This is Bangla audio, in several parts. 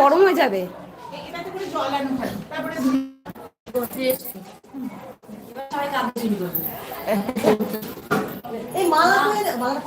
গরম হয়ে যাবে। এই মালা করে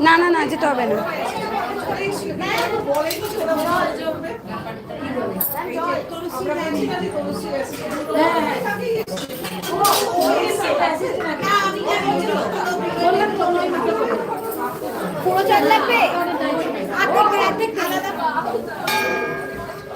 না না না যেতে হবে না পুরো চার লাগবে আলাদা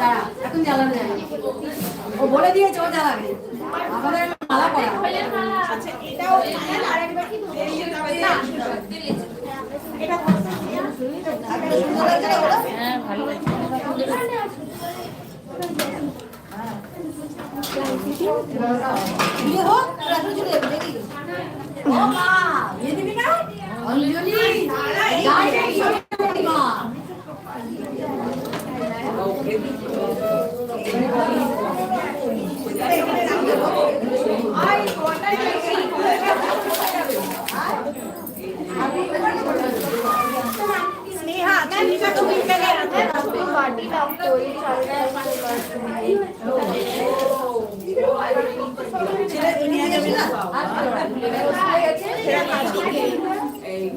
দাঁড়া এখন জ্বালানো যায় ও বলে দিয়েছে ও জ্বালাবে আমাদের মালা পড়া আচ্ছা এটাও আরেকবার কি বিয়ে দিবি না অঞ্জলি যাই যাই সবাই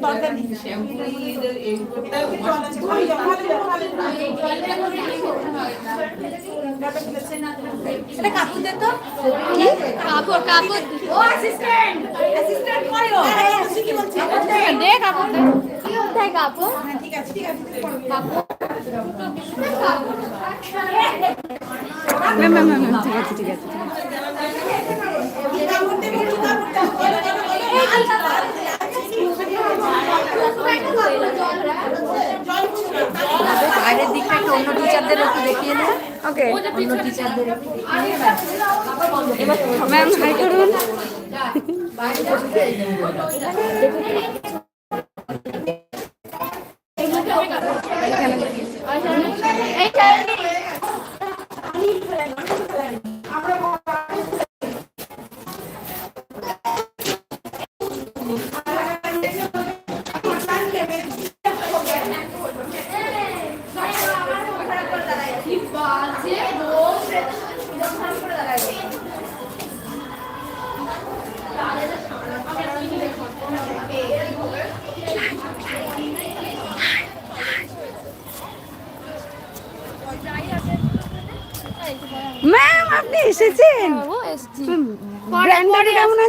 মা এটা কাপড় দে তো ঠিক আছে ঠিক ঠিক আছে ঠিক আছে বাইরের দিকটা একটু অন্য টিচারদের একটু দেখিয়ে দেয় ওকে অন্য টিচারদের ম্যাম হাই করুন। ম্যাম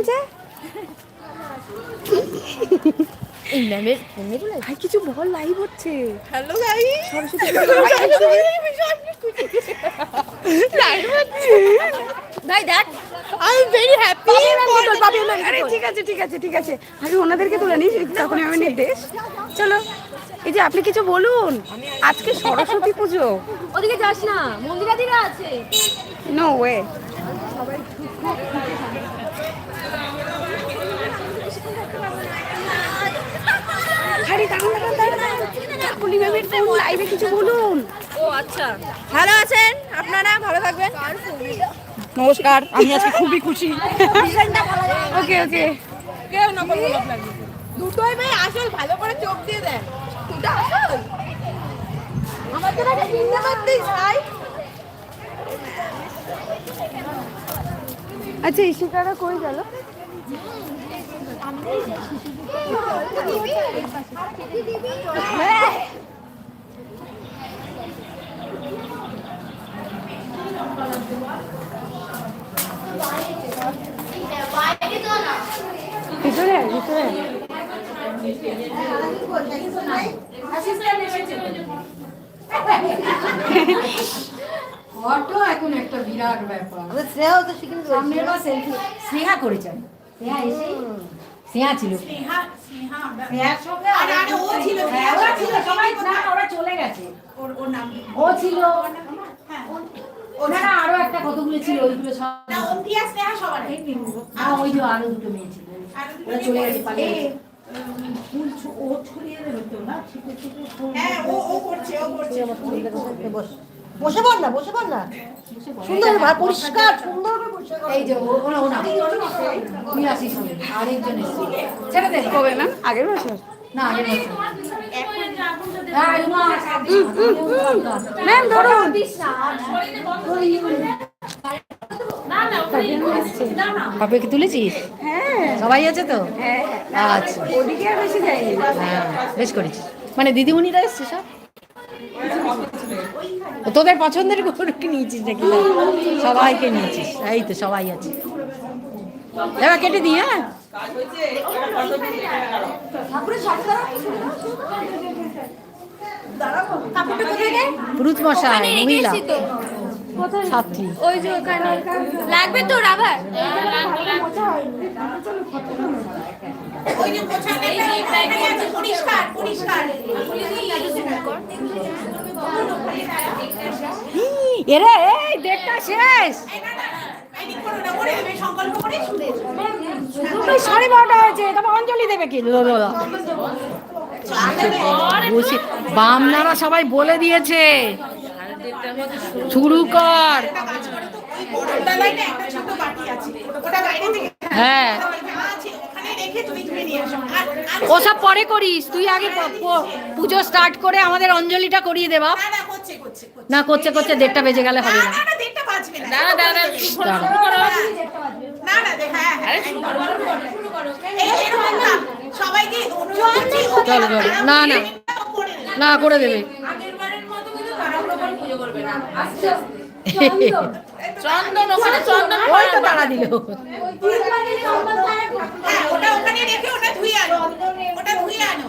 আছে এই ম্যামের ফোনে ভাই কিছু বল লাইভ হচ্ছে হ্যালো গাইস ভাই দেখ আই এম ভেরি হ্যাপি আরে ঠিক আছে ঠিক আছে ঠিক আছে. আরে ওনাদেরকে তুলে নিস তখন আমি নির্দেশ চলো এই যে আপনি কিছু বলুন। আজকে সরস্বতী পুজো। ওদিকে যাস না মন্দিরা দিকে আছে। নো ওয়ে আরে দাঁড়ান দাঁড়ান দাঁড়ান কাকুলি ম্যামের ফোন লাইভে কিছু বলুন। ও আচ্ছা। ভালো আছেন আপনারা? ভালো থাকবেন। নমস্কার আমি আজকে খুবই খুশি। ওকে ওকে কেউ দুটোই ভাই আসল ভালো করে চোখ দিয়ে দেন দুটো আসল? ভাই। আচ্ছা ইশিকারা কই গেল? ভিতরে ভিতরে। ফটো এখন একটা বিরাট ব্যাপার। স্নেহাও তো সেলফি। স্নেহা করেছেন স্নেহা এসে স্নেহা ছিল। স্নেহার সঙ্গে আরে, আরে, ও ছিল, হ্যাঁ, ওরা চলে গেছে। ও ছিল। হ্যাঁ। আরও একটা কতগুলো ছিল ওইগুলো সব। হ্যাঁ ওই যে আরও দুটো মেয়ে ছিল। ওরা চলে গেছে পালিয়ে গেছে। হ্যাঁ ও ও করছে ও করছে। বসে। পড় না বসে পড় না। সুন্দর ভাই পরিষ্কার সুন্দর করে পরিষ্কার এই যে ও আরেকজন ছেড়ে দে কবে ম্যাম আগের বছর। না আগে বসে ম্যাম ধরুন। তুলেছিস? হ্যাঁ। সবাই আছে তো? হ্যাঁ আচ্ছা। বেশি হ্যাঁ বেশ করেছিস। মানে দিদিমণিরা এসছে সব? তোদের পছন্দের গরুকে নিয়েছিস নাকি? সবাইকে নিয়েছিস। এই তো সবাই আছে। এবার কেটে দিই হ্যাঁ? পুরুষ মশাই মহিলা। ছাত্রী। ওই যে ওখানে। লাগবে তো রাবার ওই যে পোছা নেবে ওখানে আছে পরিষ্কার পরিষ্কার। এরে, এই ডেটটা শেষ। সাড়ে বারোটা হয়েছে, তারপর অঞ্জলি কি? বামনারা সবাই বলে দিয়েছে। শুরু কর। হ্যাঁ আছে ওখানে রেখে তুমি ধুয়ে নিয়ে এসো আর আর ওসব পরে করিস তুই আগে পুজো স্টার্ট করে আমাদের অঞ্জলিটা করিয়ে দে বাপ। না না করছে করছে করছে। না করছে করছে দেড়টা বেজে গেলে হবে না। না না। না করে দেবে। চন্দন ওখানে চন্দন ওই তো তাড়া দিল হ্যাঁ ওটা ওখানে রেখে ওটা ধুয়ে আনো। ওটা ধুয়ে আনো।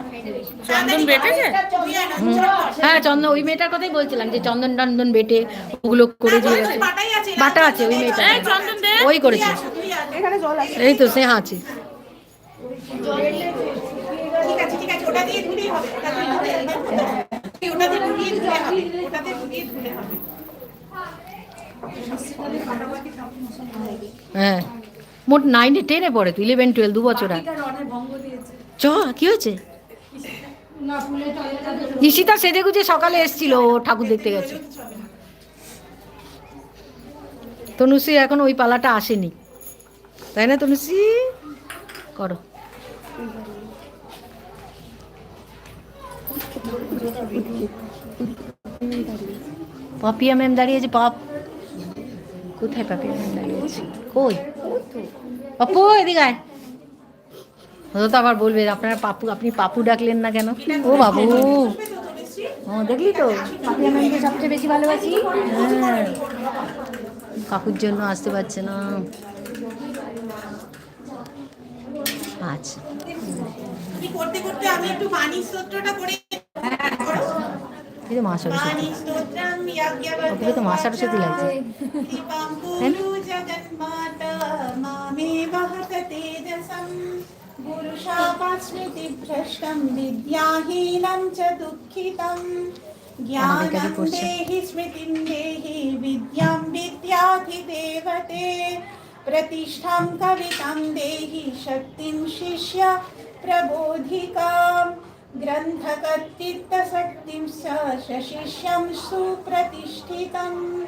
চন্দন বেটেছে। হ্যাঁ ওই মেয়েটার কথাই বলছিলাম যে চন্দন টন্দন বেটে ওগুলো করে দিয়ে গেছে। বাটা আছে ওই মেয়েটা এই চন্দন দে। ওই করেছে। ধুয়ে আনো এখানে জল আছে। এই তো সে আছে। ঠিক আছে ঠিক আছে ওটা দিয়ে ধুলেই হবে। ওটা দিয়ে ধুলে ওটা দিয়ে ধুয়ে ধুলে হবে। ওটা দিয়ে ধুয়ে ধুলে হবে। হ্যাঁ। মোট নাইনে টেনে পড়ে তো ইলেভেন টুয়েলভ দু বছর চ কি হয়েছে? ঈশিতা সেজে গুজে সকালে এসছিল ও ঠাকুর দেখতে গেছে। তনুশ্রী এখন ওই পালাটা আসেনি। তাই না তনুশ্রী? করো। পাপিয়া ম্যাম দাঁড়িয়েছে পাপ। কোথায় দাঁড়িয়েছে কই? পাপু এদিকে আয়। ও তো আবার বলবে আপনার পাপু আপনি পাপু ডাকলেন না কেন? ও বাবু। ও দেখলি তো? পাপিয়া ম্যামকে সবচেয়ে বেশি ভালোবাসি? হ্যাঁ। কাকুর জন্য আসতে পারছে না। আচ্ছা। করতে করতে আমি একটু বাণী স্তোত্রটা করে ওকে তো মা সরস্বতী ওকে তো মা সরস্বতী লাগছে गुरुशापास्मृतिभ्रष्टं विद्याहीनं च दुःखितं ज्ञानं देहि स्मृतिं देहि विद्यां विद्याधिदेवते प्रतिष्ठां कवितां देहि शक्तिं शिष्य प्रबोधिकाम् ग्रन्थकर्तृत्वशक्तिं स सशिष्यं सुप्रतिष्ठितं,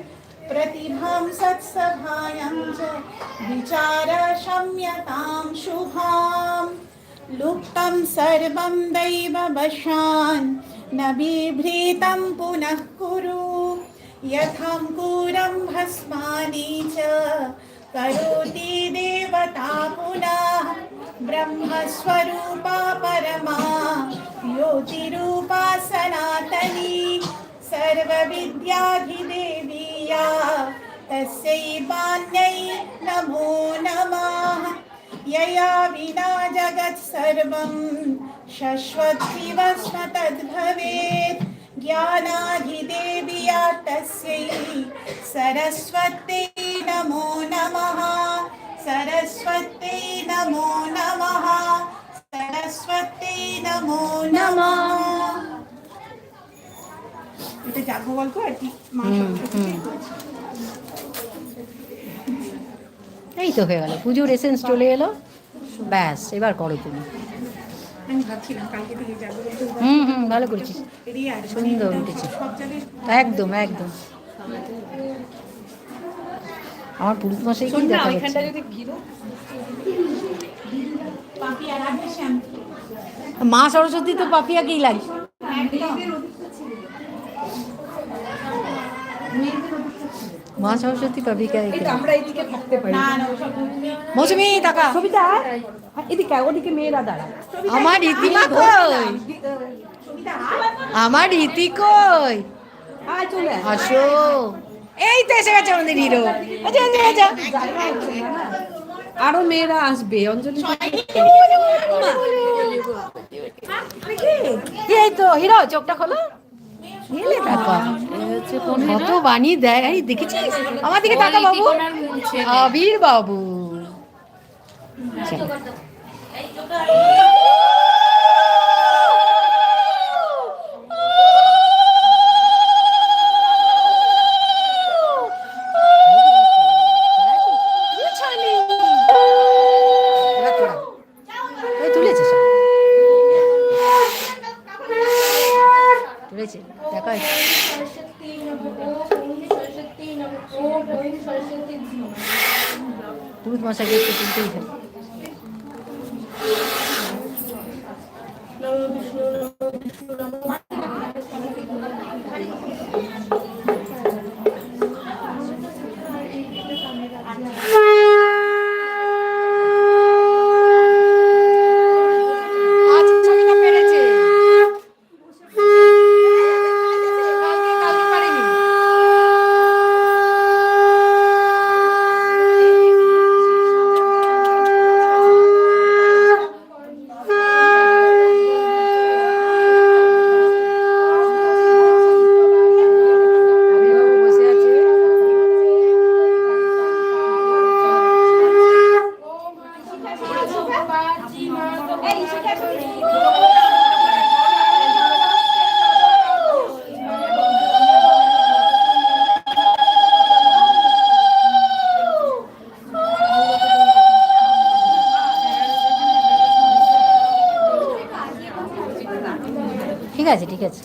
प्रतिभां सत्सभायां च विचारशम्यतां शुभां। लुप्तं सर्वं दैववशान् न बिभ्रीतं पुनः कुरु। यथाङ्कुरं भस्मानि च, करोति देवता पुनः ब्रह्मस्वरूपा परमा। ज्योतिरूपा सनातनी सर्वविद्याधिदेवीया, तस्यै मान्यै नमो नमः। यया विना जगत् सर्वं शश्वत्विव स्म तद्भवेत्। ज्ञानाधिदेव्या, तस्यै सरस्वत्यै नमो नमः। सरस्वत्यै नमो नमः। সরস্বতী নমো নমো। এটা গল্প আর কি? এই তো হয়ে গেল পুজোর এসেন্স চলে এলো। ব্যাস এবার করো তুমি। হুম হুম ভালো করেছিস। সুন্দর উঠেছি। একদম একদম। আমার পুরুষ মাসে কি দেখা মা সরস্বতী তো পাপিয়াকেই লাগে? মা সরস্বতী পাপিকা আমরা থাকতে পারি। মৌসুমি টাকা সবিতা এদিকে ওদিকে মেয়েরা দাঁড়া আমার রীতিমা কই? আমার রীতি কই? আসো এই তো এসে গেছে আমাদের হিরো। আচ্ছা আচ্ছা আরও মেয়েরা আসবে অঞ্জলি এই তো হিরো চোখটা খোলো কত বানিয়ে দেয় এই দেখেছিস আমার দিকে টাকা বাবু আবির বাবু চলো। এবার তোরা। ওই তুলেছে সব। তুলেছে দেখা হয়েছে। পুরুষ মশাকে একটু তুলতেই ঠিক আছে।